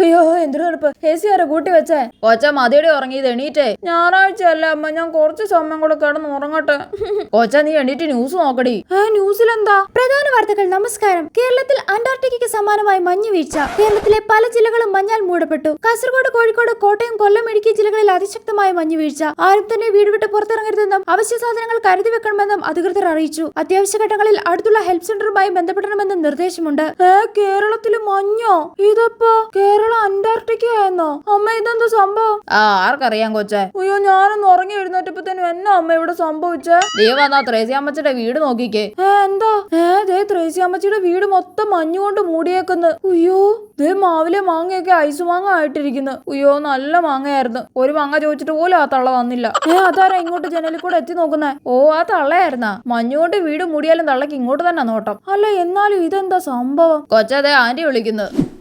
അയ്യോ എന്തൊരു തണുപ്പ്. എ സി ആരെ കൂട്ടി വെച്ചേ? കൊച്ച മതിയുടെ ഉറങ്ങിയത് എണീറ്റേ. ഞായറാഴ്ച അല്ല അമ്മ ഞാൻ കുറച്ച് സമയം കൂടെ കിടന്ന് ഉറങ്ങട്ടെ. കൊച്ച നീ എണീറ്റ് ന്യൂസ് നോക്കടി. ഏ ന്യൂസിലെന്താ? പ്രധാന വാർത്തകൾ നമസ്കാരം. കേരളത്തിൽ അന്റാർട്ടിക്കയ്ക്ക് സമാനമായി മഞ്ഞ് വീഴ്ച. കേരളത്തിലെ പല ജില്ലകളും മഞ്ഞാൽ മൂടപ്പെട്ടു. കാസർഗോഡ് കോഴിക്കോട് കോട്ടയം കൊല്ലം ഇടുക്കി ജില്ലകളിൽ അതിശക്തമായ മഞ്ഞ് വീഴ്ച. ആരും തന്നെ വീട് വിട്ട് പുറത്തിറങ്ങരുതെന്നും അവശ്യ സാധനങ്ങൾ കരുതി വെക്കണമെന്നും അധികൃതർ അറിയിച്ചു. അത്യാവശ്യ ഘട്ടങ്ങളിൽ അടുത്തുള്ള ഹെൽപ്പ് സെന്ററുമായി ബന്ധപ്പെടണമെന്നും നിർദ്ദേശമുണ്ട്. ഏ കേരളത്തിൽ മഞ്ഞോ? ഇതപ്പോ കേരളം അന്റാർട്ടിക്ക ആയിരുന്നോ അമ്മ ഇതെന്താ സംഭവം? ആ ആർക്കറിയാം കൊച്ചെ. അയ്യോ ഞാനൊന്ന് ഉറങ്ങി എഴുന്നേറ്റപ്പത്തേനും എന്നാ അമ്മ ഇവിടെ സംഭവിച്ചേ? ദേ വന്നാ ത്രേസി അമ്മച്ചിയുടെ വീട് നോക്കിക്കേ. ഏ എന്താ? ഏ ദേ ത്രേസി അമ്മച്ചിയുടെ വീട് മൊത്തം മഞ്ഞുകൊണ്ട് മൂടിയേക്കുന്നു. അയ്യോ ദേ മാവിലെ മാങ്ങയൊക്കെ ഐസ് മാങ്ങ ആയിട്ടിരിക്കുന്നു. അയ്യോ നല്ല മാങ്ങയായിരുന്നു. ഒരു മാങ്ങ ചോദിച്ചിട്ട് പോലും ആ തള്ള വന്നില്ല. ഏ അതാരാ ഇങ്ങോട്ട് ജനലിൽ കൂടെ എത്തി നോക്കുന്നേ? ഓ ആ തള്ളയായിരുന്നാ. മഞ്ഞുകൊണ്ട് വീട് മൂടിയാലും തള്ളക്ക് ഇങ്ങോട്ട് തന്നെ നോട്ടം. അല്ല എന്നാലും ഇതെന്താ സംഭവം? കൊച്ചതെ ആന്റി വിളിക്കുന്നു.